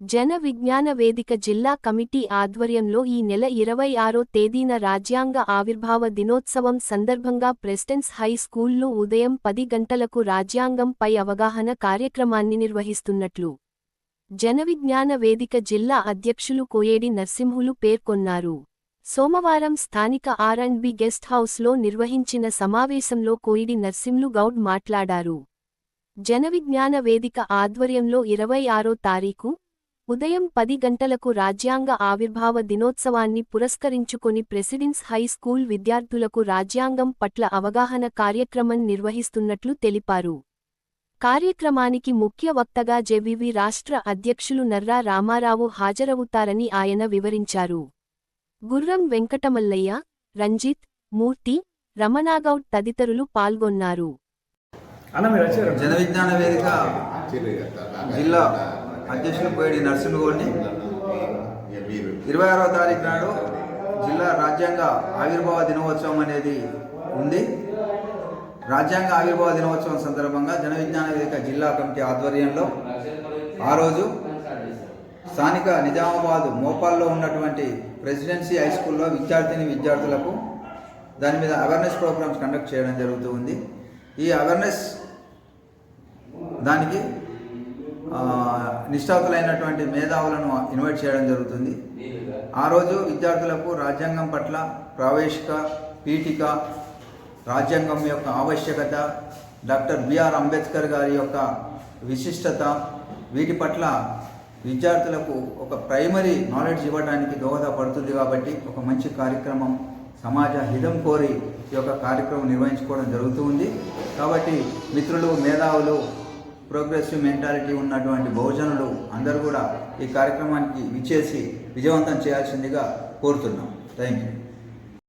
జన విజ్ఞాన వేదిక జిల్లా కమిటీ ఆధ్వర్యంలో ఈ నెల ఇరవై ఆరో తేదీన రాజ్యాంగ ఆవిర్భావ దినోత్సవం సందర్భంగా ప్రెస్టెన్స్ హై స్కూల్లో ఉదయం పది గంటలకు రాజ్యాంగంపై అవగాహన కార్యక్రమాన్ని నిర్వహిస్తున్నట్లు జనవిజ్ఞాన వేదిక జిల్లా అధ్యక్షులు కోయేడి నర్సింహులు పేర్కొన్నారు. సోమవారం స్థానిక ఆర్ అండ్ బి గెస్ట్ హౌస్లో నిర్వహించిన సమావేశంలో కోయిడి నర్సింహులు గౌడ్ మాట్లాడారు. జనవిజ్ఞాన వేదిక ఆధ్వర్యంలో ఇరవై ఆరో తారీఖు ఉదయం పది గంటలకు రాజ్యాంగ ఆవిర్భావ దినోత్సవాన్ని పురస్కరించుకొని ప్రెసిడెన్స్ హై స్కూల్ విద్యార్థులకు రాజ్యాంగం పట్ల అవగాహన కార్యక్రమం నిర్వహిస్తున్నట్లు తెలిపారు. కార్యక్రమానికి ముఖ్య వక్తగా జెవివి రాష్ట్ర అధ్యక్షులు నర్రా రామారావు హాజరవుతారని ఆయన వివరించారు. గుర్రం వెంకటమల్లయ్య రంజిత్ మూర్తి రమణాగౌడ్ తదితరులు పాల్గొన్నారు. అన్న మీరు వచ్చారు? జన విజ్ఞాన వేదిక జిల్లా అధ్యక్షులు పోయేడి నరసింహగౌడ్ని ఇరవై ఆరవ తారీఖు నాడు జిల్లా రాజ్యాంగ ఆవిర్భావ దినోత్సవం అనేది ఉంది. రాజ్యాంగ ఆవిర్భావ దినోత్సవం సందర్భంగా జన విజ్ఞాన వేదిక జిల్లా కమిటీ ఆధ్వర్యంలో ఆ రోజు స్థానిక నిజామాబాద్ మోపాల్లో ఉన్నటువంటి ప్రెసిడెన్సీ హై స్కూల్లో విద్యార్థిని విద్యార్థులకు దాని మీద అవేర్నెస్ ప్రోగ్రామ్స్ కండక్ట్ చేయడం జరుగుతూ ఉంది. ఈ అవేర్నెస్ దానికి నిష్ఠాతులైనటువంటి మేధావులను ఇన్వైట్ చేయడం జరుగుతుంది. ఆ రోజు విద్యార్థులకు రాజ్యాంగం పట్ల ప్రావేశిక పీఠిక రాజ్యాంగం యొక్క ఆవశ్యకత డాక్టర్ బిఆర్ అంబేద్కర్ గారి యొక్క విశిష్టత వీటి పట్ల విద్యార్థులకు ఒక ప్రైమరీ నాలెడ్జ్ ఇవ్వడానికి దోహదపడుతుంది కాబట్టి ఒక మంచి కార్యక్రమం సమాజ హితం కోరి ఈ యొక్క కార్యక్రమం నిర్వహించుకోవడం జరుగుతూ ఉంది. కాబట్టి మిత్రులు మేధావులు ప్రోగ్రెసివ్ మెంటాలిటీ ఉన్నటువంటి బహుజనులు అందరూ కూడా ఈ కార్యక్రమానికి విచ్చేసి విజయవంతం చేయాల్సిందిగా కోరుతున్నాం. Thank you